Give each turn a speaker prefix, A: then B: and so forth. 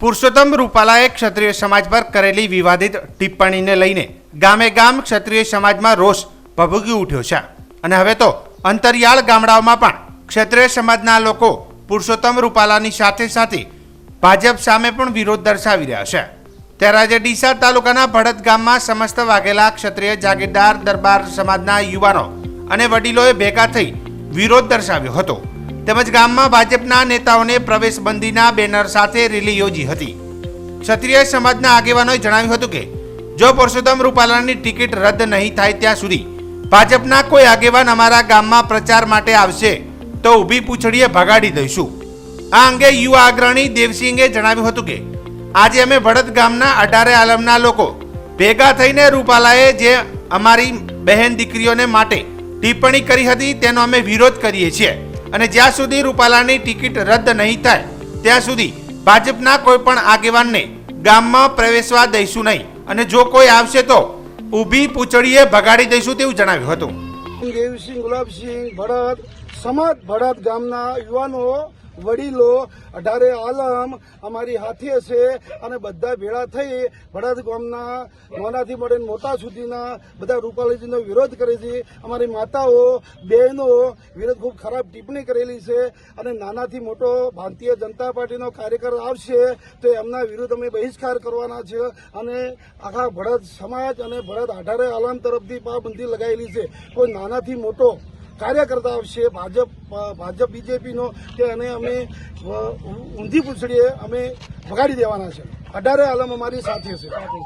A: પુરુષોત્તમ રૂપાલાએ ક્ષત્રિય સમાજ પર કરેલી વિવાદિત ટિપ્પણીને લઈને ગામે ગામ ક્ષત્રિય સમાજમાં રોષ ભભૂકી ઉઠ્યો છે. અને હવે તો અંતરિયાળ ગામડાઓમાં પણ ક્ષત્રિય સમાજના લોકો પુરુષોત્તમ રૂપાલાની સાથે સાથે ભાજપ સામે પણ વિરોધ દર્શાવી રહ્યા છે. ત્યારે આજે ડીસા તાલુકાના ભડત ગામમાં સમસ્ત વાઘેલા ક્ષત્રિય જાગીરદાર દરબાર સમાજના યુવાનો અને વડીલોએ ભેગા થઈ વિરોધ દર્શાવ્યો હતો. તેમજ ગામમાં ભાજપના નેતાઓને પ્રવેશબંધીના બેનર સાથે રેલી યોજી હતી. ક્ષત્રિય સમાજના આગેવાનોએ જણાવ્યું હતું કે, જો પુરુષોત્તમ રૂપાલાની ટિકિટ રદ નહીં થાય ત્યાં સુધી ભાજપના કોઈ આગેવાન અમારા ગામમાં પ્રચાર માટે આવશે, તો ઊભી પૂંછડીએ ભગાડી દઈશું. આ અંગે યુવા અગ્રણી દેવસિંહે જણાવ્યું હતું કે, આજે અમે ભડત ગામના અઢારે આલમના લોકો ભેગા થઈને રૂપાલાએ જે અમારી બહેન દીકરીઓને માટે ટિપ્પણી કરી હતી, તેનો અમે વિરોધ કરીએ છીએ. અને જ્યાં સુધી રૂપાલાની ટિકિટ રદ નહીં થાય, ત્યાં સુધી ભાજપના કોઈ પણ આગેવાનને ગામમાં પ્રવેશવા દઈશું નહીં. અને જો કોઈ આવશે તો ઊભી પૂંછડીએ ભગાડી દઈશું તેવું જણાવ્યું હતું.
B: દેવસિંહ, ગુલાબસિંહ, ભરત, સમાજ, ભરત ગામના યુવાનો વડીલો, અઢારે આલમ અમારી હાથે છે અને બધા ભેળા થઈ ભડાદ ગામના નાનાથી મળીને મોટા સુધીના બધા રૂપાલીજીનો વિરોધ કરે છે. અમારી માતાઓ, બહેનો વિરોધ ખૂબ ખરાબ ટિપ્પણી કરેલી છે અને નાનાથી મોટો ભારતીય જનતા પાર્ટીનો કાર્યકર આવશે તો એમના વિરુદ્ધ અમે બહિષ્કાર કરવાના છે અને આખા ભરત સમાજ અને ભરત અઢારે આલમ તરફથી પાબંદી લગાવેલી છે. કોઈ નાનાથી મોટો કાર્યકર્તા આવશે, ભાજપ ભાજપ, બીજેપીનો, કે એને અમે ઊંધી પૂછડીએ અમે ભગાડી દેવાના છે. અઢારે આલમ અમારી સાથે છે.